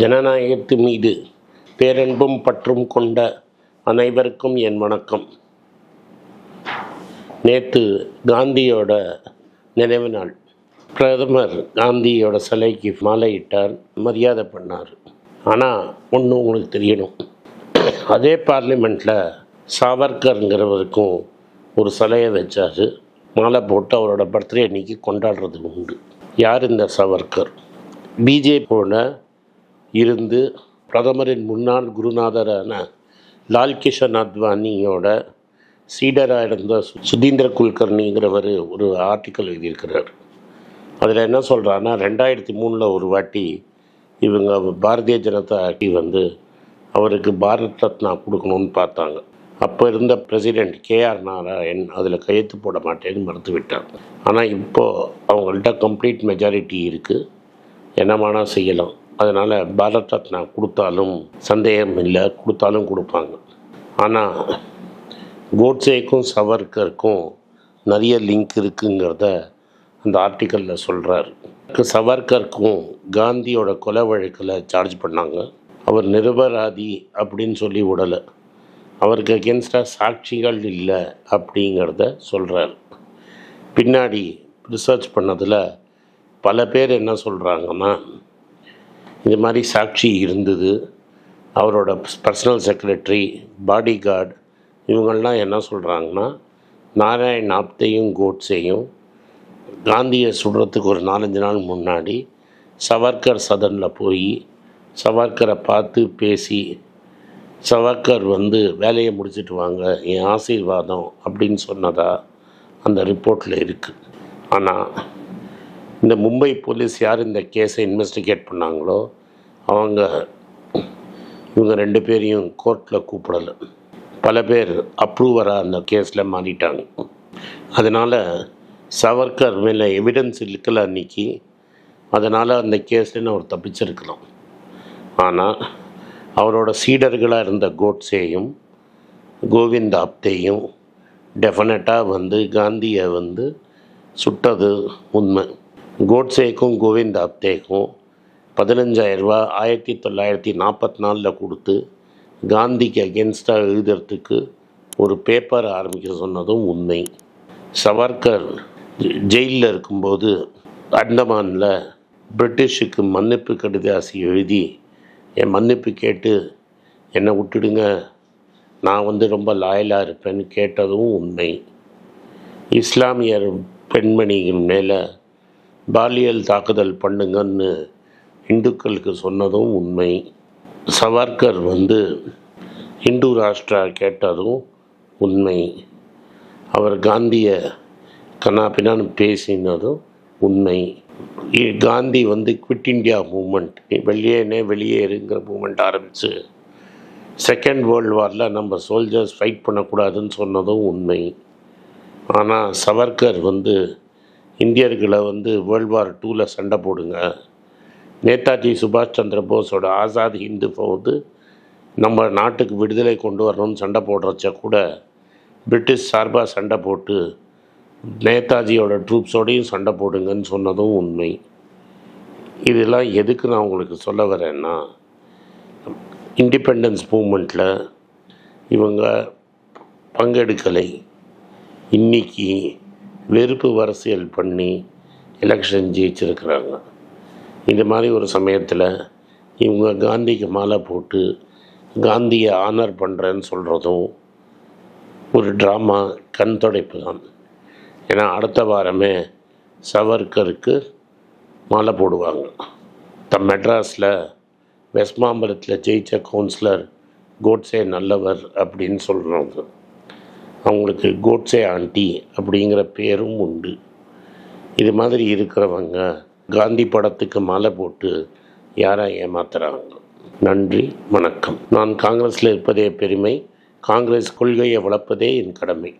ஜனநாயகத்து மீது பேரன்பும் பற்றும் கொண்ட அனைவருக்கும் என் வணக்கம். நேற்று காந்தியோட நினைவு நாள். பிரதமர் காந்தியோட சிலைக்கு மாலையிட்டார் மரியாதை பண்ணார். ஆனால் ஒன்று உங்களுக்கு தெரியணும். அதே பார்லிமெண்ட்டில் சாவர்கருங்கிறவருக்கும் ஒரு சிலையை வச்சார். மாலை போட்டு அவரோட பர்த்டே அன்னைக்கு கொண்டாடுறது உண்டு. யார் இந்த சாவர்கர்? பிஜேபியோட இருந்து பிரதமரின் முன்னாள் குருநாதரான லால் கிஷன் அத்வானியோட சீடராக இருந்த சுதீந்திர குல்கர்னிங்கிறவர் ஒரு ஆர்டிக்கல் எழுதியிருக்கிறார். அதில் என்ன சொல்கிறான்னா ரெண்டாயிரத்தி மூணில் ஒரு வாட்டி இவங்க பாரதிய ஜனதா ஆட்டி வந்து அவருக்கு பாரத் ரத்னா கொடுக்கணும்னு பார்த்தாங்க. அப்போ இருந்த பிரசிடெண்ட் கேஆர் நாராயண் அதில் கையெழுத்து போட மாட்டேன்னு மறுத்து விட்டார் ஆனால் இப்போது அவங்கள்ட்ட கம்ப்ளீட் மெஜாரிட்டி இருக்குது என்னமானா செய்யலாம். அதனால் பாரத் ரத்னா கொடுத்தாலும் சந்தேகம் இல்லை கொடுத்தாலும் கொடுப்பாங்க. ஆனால் கோட்சேக்கும் சவர்கருக்கும் நிறைய லிங்க் இருக்குங்கிறத அந்த ஆர்டிக்கலில் சொல்கிறார் சவர்கருக்கும் காந்தியோட கொலை வழக்கில் சார்ஜ் பண்ணாங்க. அவர் நிரபராதி அப்படின்னு சொல்லி விடலை. அவருக்கு அகேன்ஸ்டாக சாட்சிகள் இல்லை அப்படிங்கிறத சொல்கிறார் பின்னாடி ரிசர்ச் பண்ணதில் பல பேர் என்ன சொல்கிறாங்கன்னா இது மாதிரி சாட்சி இருந்தது. அவரோட பர்சனல் செக்ரட்டரி பாடி கார்டு இவங்கள்லாம் என்ன சொல்கிறாங்கன்னா நாராயண் ஆப்தேயும் கோட்ஸேயும் காந்தியை சுடுறதுக்கு ஒரு நாலஞ்சு நாள் முன்னாடி சவர்கர் சதனில் போய் சவர்கரை பார்த்து பேசி சவர்கர் வந்து வேலையை முடிச்சுட்டு வாங்க என் ஆசீர்வாதம் அப்படின்னு சொன்னதாக அந்த ரிப்போர்ட்டில் இருக்குது ஆனால் இந்த மும்பை போலீஸ் யார் இந்த கேஸை இன்வெஸ்டிகேட் பண்ணாங்களோ அவங்க இவங்க ரெண்டு பேரையும் கோர்ட்டில் கூப்பிடலை. பல பேர் அப்ரூவராக அந்த கேஸில் மாறிட்டாங்க. அதனால் சவர்கர் மேலே எவிடன்ஸ் இருக்கல அன்னைக்கு அதனால் அந்த கேஸில் அவர் தப்பிச்சிருக்கலாம். ஆனால் அவரோட சீடர்களாக இருந்த கோட்ஸேயும் கோவிந்த் ஆப்தேயும் டெஃபினட்டாக வந்து காந்தியை வந்து சுட்டது உண்மை. கோட்ஸேக்கும் கோவிந்த் அப்தேக்கும் பதினஞ்சாயிரரூபா ஆயிரத்தி தொள்ளாயிரத்தி நாற்பத்தி நாலில் கொடுத்து காந்திக்கு அகென்ஸ்டாக எழுதுறதுக்கு ஒரு பேப்பர் ஆரம்பிக்க சொன்னதும் உண்மை. சவர்கர் ஜெயிலில் இருக்கும்போது அண்டமானில் பிரிட்டிஷுக்கு மன்னிப்பு கடிதாசி எழுதி என் மன்னிப்பு கேட்டு என்னை விட்டுடுங்க. நான் வந்து ரொம்ப லாயலாக இருப்பேன்னு கேட்டதும் உண்மை. இஸ்லாமியர் பெண்மணிகள் மேலே பாலியல் தாக்குதல் பண்ணுங்கன்னு இந்துக்களுக்கு சொன்னதும் உண்மை. சவர்கர் வந்து இந்து ராஷ்டிரா கேட்டதும் உண்மை. அவர் காந்தியை கண்ணாப்பினான்னு பேசினதும் உண்மை. காந்தி வந்து குவிட் இண்டியா மூமெண்ட் வெளியேனே வெளியேறுங்கிற மூமெண்ட் ஆரம்பித்து செகண்ட் வேர்ல்டு வாரில் நம்ம சோல்ஜர்ஸ் ஃபைட் பண்ணக்கூடாதுன்னு சொன்னதும் உண்மை. ஆனால் சவர்கர் வந்து இந்தியர்களை வந்து வேர்ல்டு வார் டூவில் சண்டை போடுங்க. நேதாஜி சுபாஷ் சந்திர போஸோட ஆசாத் ஹிந்து வந்து நம்ம நாட்டுக்கு விடுதலை கொண்டு வரணும்னு சண்டை போடுறச்ச கூட பிரிட்டிஷ் சார்பாக சண்டை போட்டு நேதாஜியோட ட்ரூப்ஸோடையும் சண்டை போடுங்கன்னு சொன்னதும் உண்மை. இதெல்லாம் எதுக்கு நான் உங்களுக்கு சொல்ல வரேன்னா இண்டிபெண்டன்ஸ் மூமெண்ட்டில் இவங்க பங்கெடுக்கலை. இன்னைக்கு வெறுப்பு அரசியல் பண்ணி எலெக்ஷன் ஜெயிச்சிருக்கிறாங்க. இந்த மாதிரி ஒரு சமயத்தில் இவங்க காந்திக்கு மாலை போட்டு காந்தியை ஆனர் பண்ணுறேன்னு சொல்கிறதும் ஒரு ட்ராமா கண் துடைப்பு தான். ஏன்னா அடுத்த வாரமே சவர்கருக்கு மாலை போடுவாங்க. த மெட்ராஸில் வெஸ்ட் மாம்பலத்தில் கவுன்சிலர் கோட்ஸே நல்லவர் அப்படின்னு சொல்கிறவங்க அவங்களுக்கு கோட்ஸே ஆண்டி அப்படிங்கிற பேரும் உண்டு. இது மாதிரி இருக்கிறவங்க காந்தி படத்துக்கு மாலை போட்டு யாரை ஏமாத்துறாங்க? நன்றி வணக்கம். நான் காங்கிரஸில் இருப்பதே பெருமை காங்கிரஸ் கொள்கையை வளர்ப்பதே என் கடமை.